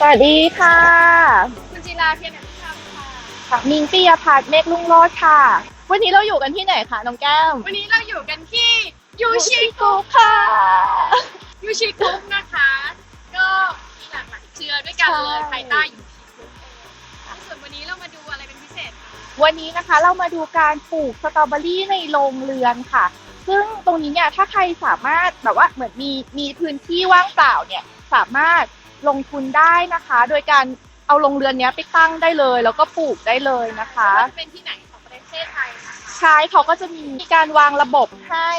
สวัสดีค่ะ คุณจิราเพียรนันทธรรมค่ะค่ะมิงปียพัฒน์เมฆลุงโรดค่ะ วันนี้เราอยู่กันที่ไหนคะน้องแก้ม วันนี้เราอยู่กันที่ยูชิกุค่ะยูชิกรุ๊ปนะคะ ก็มีหลากหลายเชื้อด้วยกันเลยใช่ภายใต้ยูชิกรุ๊ปส่วนวันนี้เรามาดูอะไรเป็นพิเศษคะวันนี้นะคะเรามาดูการปลูกสตรอเบอรี่ในโรงเรือนค่ะ ซึ่งตรงนี้เนี่ยถ้าใครสามารถแบบว่าเหมือนมีมีพื้นที่ว่างเปล่าเนี่ยสามารถ ลงทุนได้นะคะ โดยการเอาโรงเรือนเนี้ยไปตั้งได้เลย แล้วก็ปลูกได้เลยนะคะว่าจะเป็นที่ไหนของประเทศไทยนะคะใช่เขาก็จะมีการวางระบบให้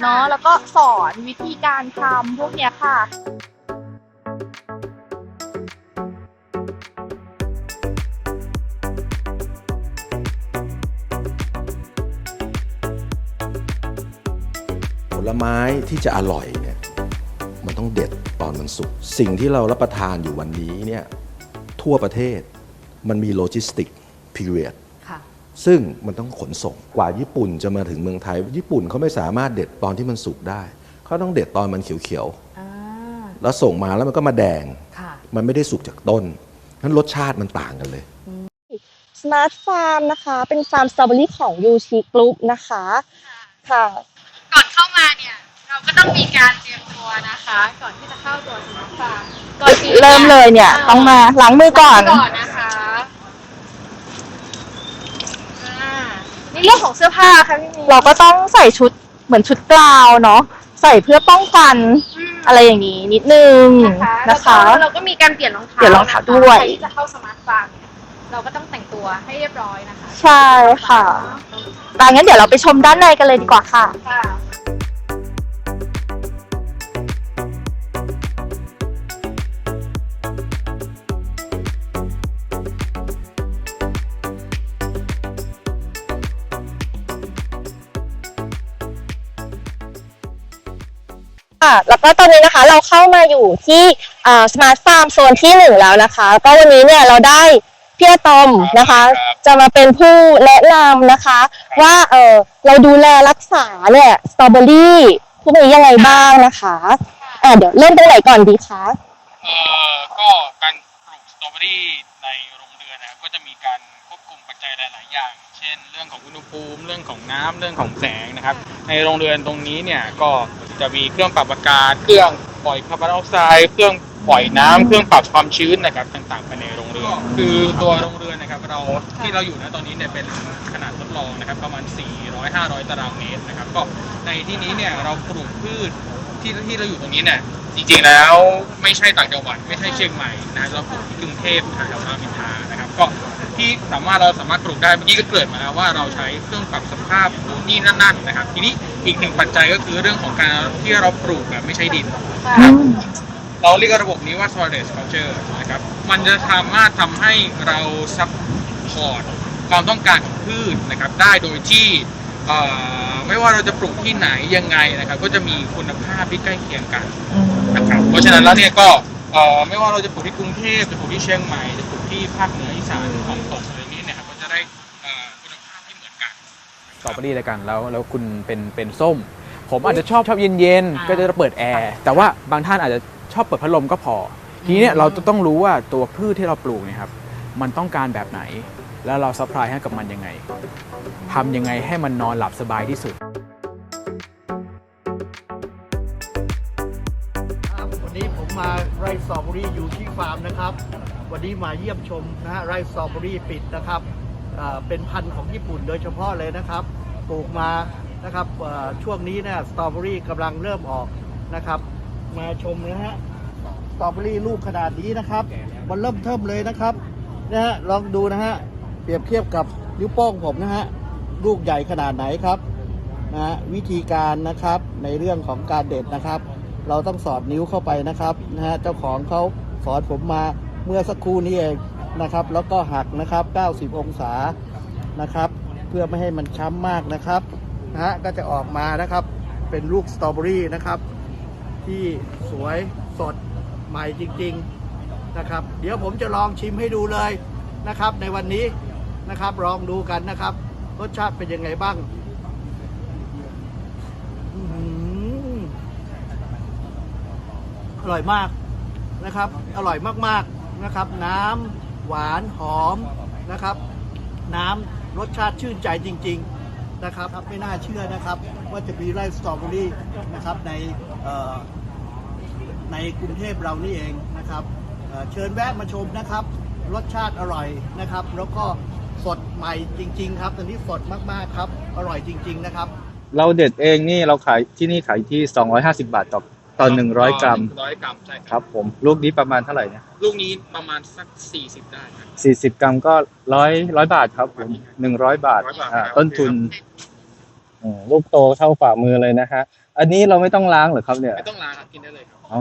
เนาะแล้วก็สอนวิธีการทำพวกเนี้ยค่ะ ผลไม้ที่จะอร่อยเนี่ยมัน ต้องเด็ดตอนมันสุกสิ่งที่เรารับประทานอยู่วันนี้เนี่ยทั่วประเทศมันมีโลจิสติกพีเรียดค่ะซึ่งมันต้องขนส่งกว่าญี่ปุ่นจะมาถึงเมืองไทย ญี่ปุ่นเขาไม่สามารถเด็ดตอนที่มันสุกได้เขาต้องเด็ดตอนมันเขียวอ่าๆแล้วส่งมาแล้วมันก็มาแดงค่ะมันไม่ได้สุกจากต้นนั้นรสชาติมันต่างกันเลย Smart Farm นะคะ เป็นฟาร์มสตรอเบอรี่ของ u ูชิกรุ๊ปนะคะค่ะ ก่อนเข้ามาเนี่ย เราก็ต้องมีการเตรียมตัวนะคะ ก่อนที่จะเข้าตัวสมาร์ทฟาร์มก่อนอื่นเริ่มเลยเนี่ยต้องมาล้างมือก่อน ก่อนนะคะอ่าในเรื่องของเสื้อผ้าค่ะพี่มีเราก็ต้องใส่ชุดเหมือนชุดกลาวเนาะใส่เพื่อป้องกันอืมอะไรอย่างนี้นิดนึงนะคะนะคะแล้วก็เราก็มีการเปลี่ยนรองเท้าเปลี่ยนรองเท้าด้วย ใครที่จะเข้าสมาร์ทฟาร์มเนี่ยเราก็ต้องแต่งตัวให้เรียบร้อยนะคะใช่ค่ะดังนั้นเดี๋ยวเราไปชมด้านในกันเลยดีกว่าค่ะ ค่ะ ค่ะ แล้วก็ตอนนี้นะคะเราเข้ามาอยู่ที่สมาร์ทฟาร์มโซนที่หนึ่งแล้วนะคะ ก็วันนี้เนี่ยเราได้พี่อาตอมนะคะ จะมาเป็นผู้แนะนำนะคะ ว่าเออเราดูแลรักษาเนี่ยสตรอเบอรี่พวกนี้ยังไงบ้างนะคะอ่าเดี๋ยวเริ่มตรงไหนก่อนดีคะเอ่อก็การปลูกสตรอเบอรี่ในโรงเรือนนะครับก็จะมีการควบคุมปัจจัยหลายๆอย่าง เช่น เรื่องของอุณหภูมิ เรื่องของน้ำเรื่องของแสงนะครับ ในโรงเรือนตรงนี้เนี่ยก็ จะมีเครื่องปรับอากาศ เครื่องปล่อยคาร์บอนไดออกไซด์ เครื่องปล่อยน้ำเครื่องปรับความชื้นนะครับต่างๆภายในโรงเรือนคือตัวโรงเรือนนะครับเราที่เราอยู่นะตอนนี้เนี่ยเป็นขนาดทดลองนะครับประมาณ 400-500 ตารางเมตรนะครับก็ในที่นี้เนี่ยเราปลูกพืชที่ที่เราอยู่ตรงนี้เนี่ยจริงๆแล้วไม่ใช่ต่างจังหวัดไม่ใช่เชียงใหม่นะเราปลูกที่กรุงเทพแถวรามอินทรานะครับก็ ที่สามารถเราสามารถปลูกได้เมื่อกี้ก็เกิดมาแล้วว่าเราใช้เครื่องปรับสภาพนู่นนี่นั่นๆนะครับ ทีนี้อีกหนึ่งปัจจัยก็คือเรื่องของการที่เราปลูกแบบไม่ใช้ดินนะครับเราเรียกระบบนี้ว่า soilless culture นะครับ มันจะสามารถทำให้เราซัพพอร์ตความต้องการของพืชนะครับ ได้โดยที่ไม่ว่าเราจะปลูกที่ไหนยังไงนะครับ ก็จะมีคุณภาพที่ใกล้เคียงกันนะครับ เพราะฉะนั้นแล้วเนี่ยก็ เอ่อไม่ว่าเราจะปลูกที่กรุงเทพจะปลูกที่เชียงใหม่จะปลูกที่ภาคเหนืออีสานของตกอะไรนี้เนะครับก็จะได้เอ่อคุณภาพที่เหมือนกัน สตรอเบอรี่แล้วกันแล้วแล้วคุณเป็นเป็นส้ม ผมอาจจะชอบชอบเย็นๆก็จะเปิดแอร์แต่ว่าบางท่านอาจจะชอบเปิดพัดลมก็พอ ทีนี้เนี่ยเราจะต้องรู้ว่าตัวพืชที่เราปลูกเนี่ยครับมันต้องการแบบไหน แล้วเราซัพพลายให้กับมันยังไงทำยังไงให้มันนอนหลับสบายที่สุด อรี่อยู่ที่ฟาร์มนะครับ วันนี้มาเยี่ยมชมนะฮะไร่สตรอเบอรี่ปิดนะครับเป็นพันธุ์ของญี่ปุ่นโดยเฉพาะเลยนะครับปลูกมานะครับช่วงนี้เนี่ยสตรอเบอรี่กำลังเริ่มออกนะครับ มาชมนะฮะสตรอเบอรี่ลูกขนาดนี้นะครับ มันเริ่มเทิมเลยนะครับนะฮะลองดูนะฮะเปรียบเทียบกับนิ้วโป้งผมนะฮะลูกใหญ่ขนาดไหนครับนะวิธีการนะครับในเรื่องของการเด็ดนะครับ เราต้องสอดนิ้วเข้าไปนะครับนะฮะเจ้าของเขาสอนผมมาเมื่อสักครู่นี้เองนะครับ แล้วก็หักนะครับ 90 องศานะครับ เพื่อไม่ให้มันช้ำมากนะครับนะฮะก็จะออกมานะครับ เป็นลูกสตรอเบอรี่นะครับ ที่สวยสดใหม่จริง ๆนะครับ เดี๋ยวผมจะลองชิมให้ดูเลยนะครับ ในวันนี้นะครับลองดูกันนะครับ รสชาติเป็นยังไงบ้าง อื้อหื อร่อยมากนะครับ อร่อยมากๆนะครับ น้ำหวานหอมนะครับ น้ำรสชาติชื่นใจจริง ๆนะครับไม่น่าเชื่อนะครับ ว่าจะมีไร่สตรอเบอรี่นะครับในในกรุงเทพเรานี่เองนะครับเอ่อเชิญแวะมาชมนะครับ รสชาติอร่อยนะครับ แล้วก็สดใหม่จริง ๆ ครับตอนนี้สดมากๆครับ อร่อยจริง ๆ นะครับ เราเด็ดเองนี่เราขายที่นี่ขายที่ 250 บาทต่อ ต่อ100กรัมร้อยกรัมใช่คครับรับ ผมลูกนี้ประมาณเท่าไหร่เนี่ยลูกนี้ประมาณสักสี่สิบได้ครับ40กรัมก็ร้อยร้อยบาทครับผม100บาท100บาทอ่าครับ ต้นทุนอืมลูกโตเท่าฝ่ามือเลยนะฮะอันนี้เราไม่ต้องล้างเหรอครับเนี่ยไม่ต้องล้างครับกินได้เลยครับอ๋อ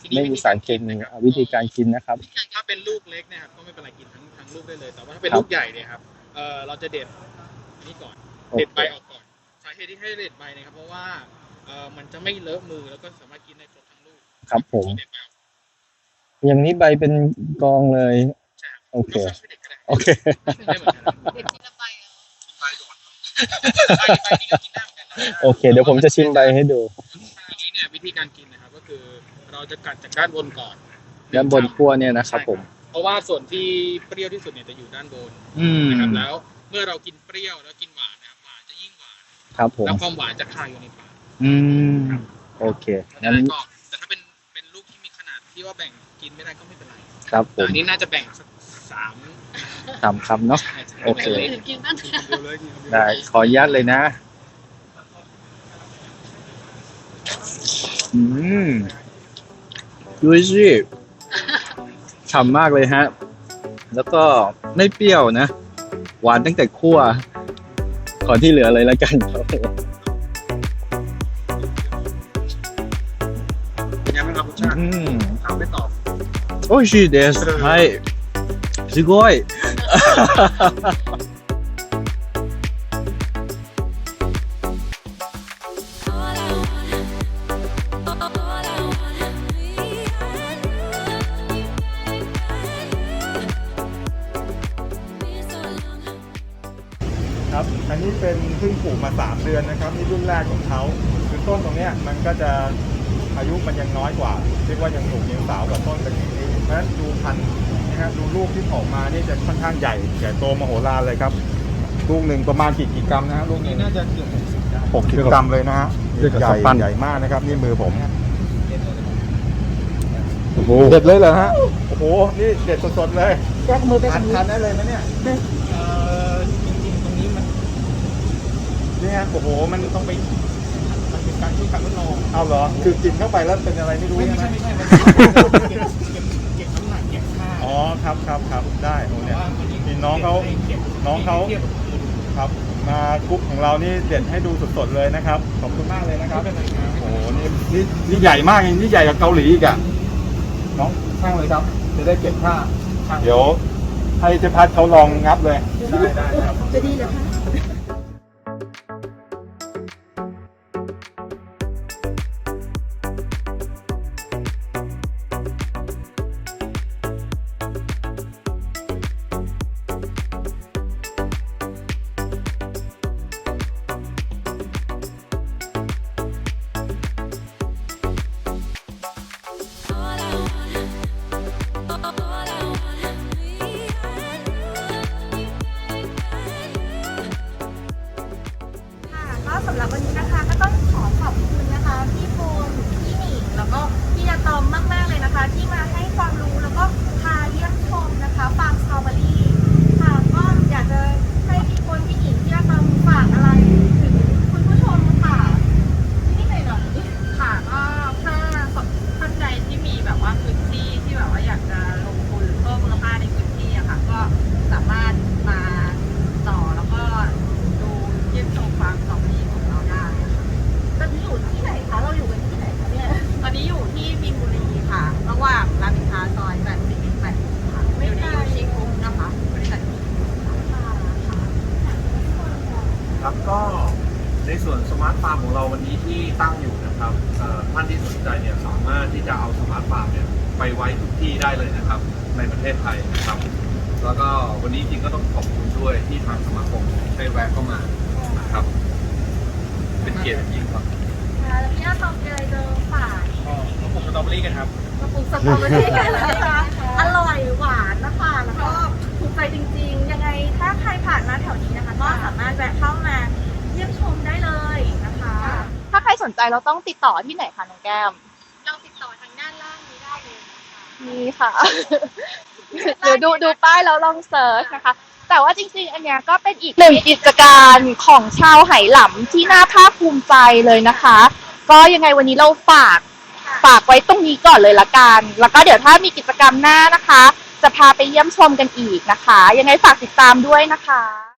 ที่นี่ไม่มีสารเคมีอะวิธีการกินนะครับ ถ้าเป็นลูกเล็กเนะครับก็ไม่เป็นไรกินทั้งทั้งลูกได้เลย แต่ว่าถ้าเป็นครับ ลูกใหญ่เนี่ยครับเออเราจะเด็ดอันนี้ก่อนโอเด็ดเคใบออกก่อน สาเหตุที่ให้เด็ดใบเนะครับเพราะว่า เออมันจะไม่เลอะมือแล้วก็สามารถกินได้ครบทั้งลูกครับผมเด็ดใบออกอย่างนี้ใบเป็นกองเลยใช่ครับโอเคยกให้เด็กก็ได้โอเคได้เหมือนกันนะเด็ดทีละใบอะใบก่อนใบใบนี้ก็กินได้เหมือนกันนะโอเค เดี๋ยวผมจะชิมใบให้ดูทีนี้เนี่ยวิธีการกินนะครับก็คือ เราจะกัดจากด้านบนก่อนด้านบนขั้วเนี่ยนะครับผม เพราะว่าส่วนที่เปรี้ยวที่สุดเนี่ยจะอยู่ด้านบนอืมนะครับแล้ว เมื่อเรากินเปรี้ยวแล้วกินหวานนะครับหวานจะยิ่งหวานครับผมแล้วความหวานจะคายอยู่ในปาก อืม โอเคดังั้งนนั้นก็แต่ถ้าเป็นเป็นลูกที่มีขนาดที่ว่าแบ่งกินไม่ได้ก็ไม่เป็นไรครับผแต่มอันนี้น่าจะแบ่งสักสามสามคำเนาะโอเคถึงกินบ้างกินคนเดียวเลยกินคนเยวได้ขออนุญาตเลยนะ อืมดูสิฉ่ำมากเลยฮะ แล้วก็ไม่เปรี้ยวนะ หวานตั้งแต่คั่ว ขอที่เหลือเลยแล้วกันครับ ถามไม่ตอบ โอ้ชิเดสใช่すごい ครับอันนี้เป็นเพิ่งปลูกมา 3 เดือนนะครับนี่รุ่นแรกของเขาคือต้นตรงเนี้ยมันก็จะ อายุมันยังน้อยกว่าเรียกว่ายังหนุ่มยังสาวกว่าต้นเป็นนี้เพราะฉะนั้นดูพันธุ์นะฮะดูลูกที่ออกมานี่จะค่อนข้างใหญ่ใหญ่โตมโหฬารเลยครับ ลูกหนึ่งประมาณกี่กี่กรัมนะฮะลูกหนี่นี้น่าจะเกือบหกสิบได้หกสิบกรัมเลยนะฮะเรียกกับใหญ่ข้าวปั้นใหญ่มากนะครับ นี่มือผม โอ้โหเด็ดเลยเหรอฮะโอ้โห นี่เด็ดสดๆเลยแยกมือไปทานทานได้เลยไหมเนี่ยเออจริงๆตรงนี้มัน เนี่ยโอ้โหมันต้องไปมันเป็น การช่วยกันทดลองเอาเหรอ คือกินเข้าไปแล้วเป็นอะไรไม่รู้ไม่ใช่ไม่ไหมใช่ไม่ใช่มันเก็บเก็บเก็บน้ำหนักเก็บค่าอ๋อครับครับครับได้โอ้เนี่ยนี่น้องเขาน้องเขาครับมากรุ๊ปของเรานี่เด็ดให้ดูสดๆเลยนะครับขอบคุณมากเลยนะครับโอ้โหนี่นี่นี่ใหญ่มากจริงนี่ใหญ่กว่าเกาหลีอีกอะน้องช่างเลยครับ จะได้เก็บค่าเดี๋ยวให้เจพัดเขาลองงับเลยได้ได้ครับจะดีเหรอคะค่ะ มาร์ทฟาร์มของเราวันนี้ที่ตั้งอยู่นะครับเอ่อท่านที่สนใจเนี่ยสามารถที่จะเอาสมาร์ทฟาร์มเนี่ยไปไว้ทุกที่ได้เลยนะครับ ในประเทศไทยนะครับ แล้วก็วันนี้จริงก็ต้องขอบคุณด้วยที่ทางสมาคมได้แวะเข้ามานะครับ เป็นเกียรติอย่างยิ่งครับค่ะแล้วพี่อาตอมมีอะไรจะฝากก็มาปลูกสตรอเบอรี่กันครับมาปลูกสตรอเบอรี่กันเลยนะคะร่อยหวานนะคะแล้วก็ถูกใจจริง ๆ ยังไงถ้าใครผ่านมาแถวนี้นะคะ ก็สามารถแวะเข้ามา เยี่ยมชมได้เลยนะคะ ถ้าใครสนใจเราต้องติดต่อที่ไหนคะน้องแก้ม เราติดต่อทางด้านล่างนี้ได้เลยนี่ค่ะหรือดูดูป้ายแล้วลองเซิร์ชนะคะ แต่ว่าจริงๆ อันเนี้ยก็เป็นอีกหนึ่งกิจการของชาวไหหลำที่น่าภาคภูมิใจเลยนะคะ ก็ยังไงวันนี้เราฝากฝากไว้ตรงนี้ก่อนเลยละกัน แล้วก็เดี๋ยวถ้ามีกิจกรรมหน้านะคะ จะพาไปเยี่ยมชมกันอีกนะคะ ยังไงฝากติดตามด้วยนะคะ